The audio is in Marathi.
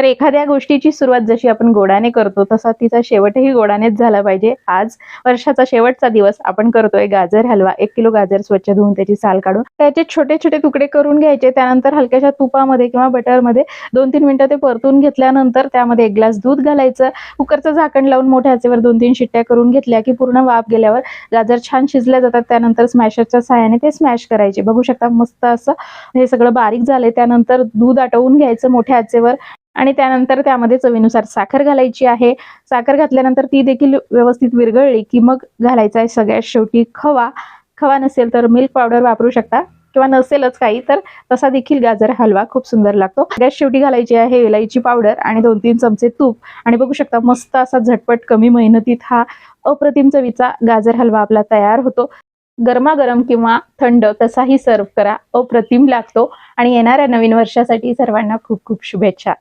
तर एखाद्या गोष्टीची सुरुवात जशी आपण गोडाने करतो तसा तिचा शेवटही गोडानेच झाला पाहिजे. आज वर्षाचा शेवटचा दिवस आपण करतोय गाजर हलवा. एक किलो गाजर स्वच्छ धुवून त्याची साल काढून त्याचे छोटे छोटे तुकडे करून घ्यायचे. त्यानंतर हलक्याशा तुपामध्ये किंवा बटरमध्ये दोन तीन मिनिटं ते परतून घेतल्यानंतर त्यामध्ये एक ग्लास दूध घालायचं. कुकरचं झाकण लावून मोठ्या आचेवर दोन तीन शिट्ट्या करून घेतल्या की पूर्ण वाफ गेल्यावर गाजर छान शिजल्या जातात. त्यानंतर स्मॅशरच्या सहाय्याने ते स्मॅश करायचे. बघू शकता मस्त असं हे सगळं बारीक झाले त्यानंतर दूध आटवून घ्यायचं मोठ्या आचेवर. आणि त्यानंतर त्यामध्ये चवीनुसार साखर घालायची आहे. साखर घातल्यानंतर ती देखील व्यवस्थित विरघळली की मग घालायचा आहे सगळ्यात शेवटी खवा. खवा नसेल तर मिल्क पावडर वापरू शकता किंवा नसेलच काही तर तसा देखील गाजर हलवा खूप सुंदर लागतो. सगळ्यात शेवटी घालायची आहे इलायची पावडर आणि दोन तीन चमचे तूप. आणि बघू शकता मस्त असा झटपट कमी मेहनतीत हा अप्रतिम चवीचा गाजर हलवा आपला तयार होतो. गरमागरम किंवा थंड कसाही सर्व करा. अप्रतिम लागतो. आणि येणाऱ्या नवीन वर्षासाठी सर्वांना खूप खूप शुभेच्छा.